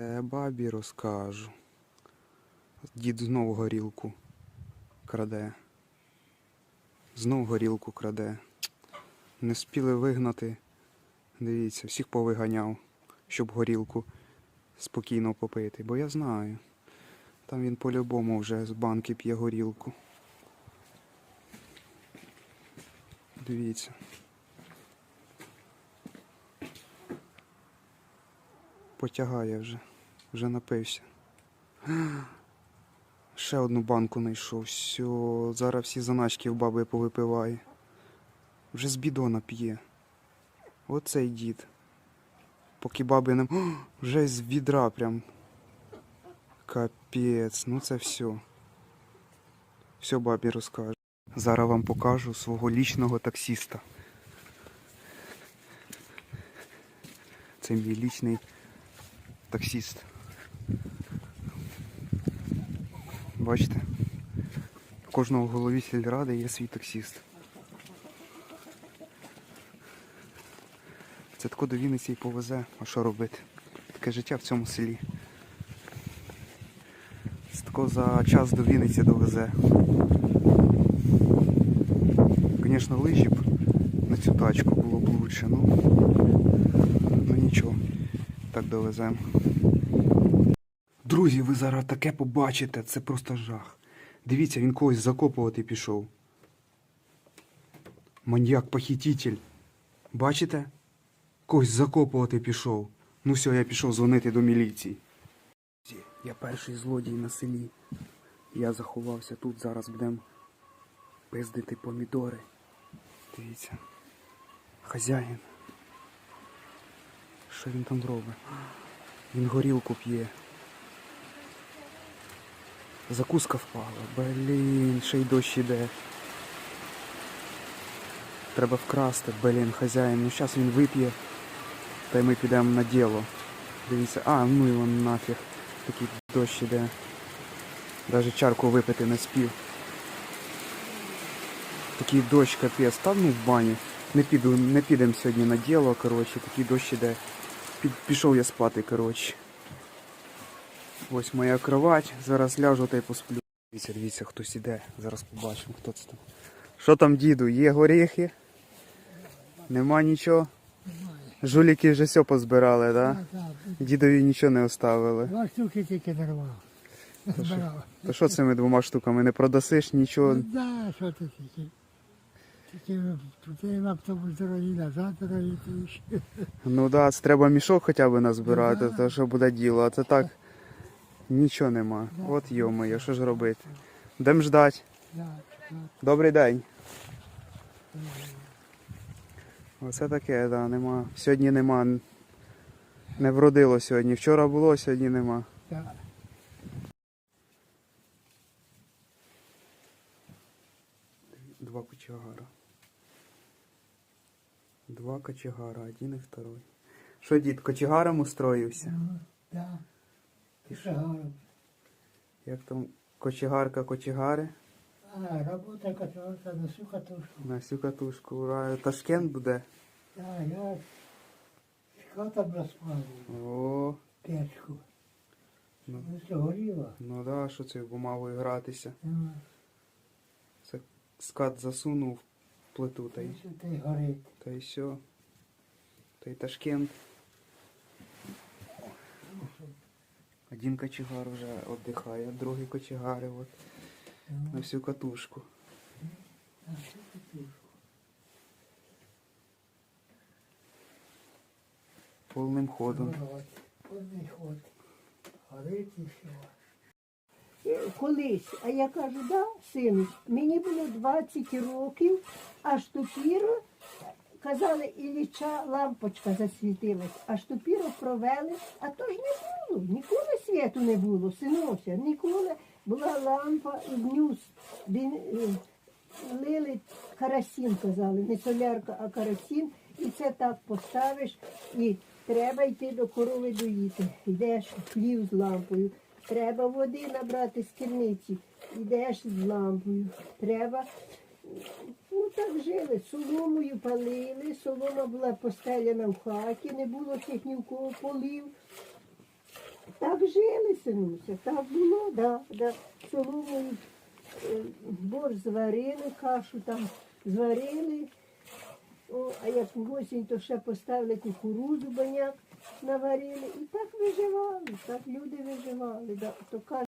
Е, бабі розкажу. Дід знову горілку краде. Знов горілку краде. Не спіли вигнати. Дивіться, всіх повиганяв, щоб горілку спокійно попити. Бо я знаю. Там він по-любому вже з банки п'є горілку. Дивіться. Потягає вже. Вже напився. Ще одну банку знайшов. Все, зараз всі заначки в баби повипиває. Вже з бідона п'є. Оцей дід. Поки баби не. О, вже з відра прям. Капець, ну це все. Все бабі розкажу. Зараз вам покажу свого лічного таксіста. Це мій лічний таксіст. Бачите? У кожного голові сільради є свій таксіст. Це тако до Вінниці і повезе, а що робити? Таке життя в цьому селі. Це тако за час до Вінниці довезе. Звісно, лижі б на цю тачку було б лучше, ну, ну нічого, так довеземо. Друзі, ви зараз таке побачите, це просто жах. Дивіться, він когось закопувати пішов. Маньяк-похититель. Бачите? Когось закопувати пішов. Ну все, я пішов дзвонити до міліції. Я перший злодій на селі. Я заховався тут, зараз будемо пиздити помідори. Дивіться. Хазяїн. Що він там робить? Він горілку п'є. Закуска впала. Блін, ще й дощ іде. Треба вкрасти, блін, хазяїн. Ну зараз він вип'є. Та й ми підемо на діло. Дивіться, а, ну його нафіг. Такий дощ іде. Навіть чарку випити не спів. Такий дощ капець, став ну в бані. Не піду, не підемо сьогодні на діло, коротше, такий дощ іде. Пішов я спати, коротше. Ось моя кровать, зараз ляжу та й посплю. Дивіться, дивіться, хтось іде. Зараз побачимо, хто це там. Що там, діду, є горіхи? Нема нічого? Жуліки вже все позбирали, так? Так, так. Дідові нічого не оставили. Два штуки тільки. Збирав. То що цими двома штуками не продасиш нічого? Ну, да, що ти тільки. Тільки туди автобус дорогі, назад дорогі. Ну да, треба мішок хоча б назбирати, Ну, да. то що буде діло, а це так нічого нема. От йомоє, що ж робити? Дем ждать. Да, да. Добрий день. Оце таке, да, нема. Сьогодні нема. Не вродило сьогодні. Вчора було, сьогодні нема. Да. Два кочегара. Два кочегара, один і второй. Що, дід, кочегаром устроївся? Ну, да. І. Як там кочегарка кочегари? А, робота каталася на всю катушку. На всю катушку. Ура. Ташкент буде. Да, я з хатом розпалив О, печку. Ну. Ну, все горіло. ну да, що це бумагою гратися. Ну, Це скат засунув в плиту та й, все те горить. та й все. Та й Ташкент. Один кочегар вже віддихає, другий кочегар от, на всю катушку. Повним ходом. Повний ход. Горить і все. Колись, а я кажу, да, сину, мені було 20 років, аж тупіро, казали, Ілліча лампочка засвітилась, аж тупіро провели, а то ж не було, ніколи світу не було, синуся, ніколи. Була лампа і днюс, він, е, лили карасін, казали, не солярка, а карасін, і це так поставиш, і треба йти до корови доїти. Йдеш хлів з лампою, треба води набрати з керниці, йдеш з лампою, треба. Так жили, соломою палили, солома була постеляна в хаті, не було тих ні в кого полів. Так жили, синуся, так було, да, да. Соломою е, борщ зварили, кашу там зварили. О, а як в осінь, то ще поставили кукурудзу, баняк наварили. І так виживали, так люди виживали. Да.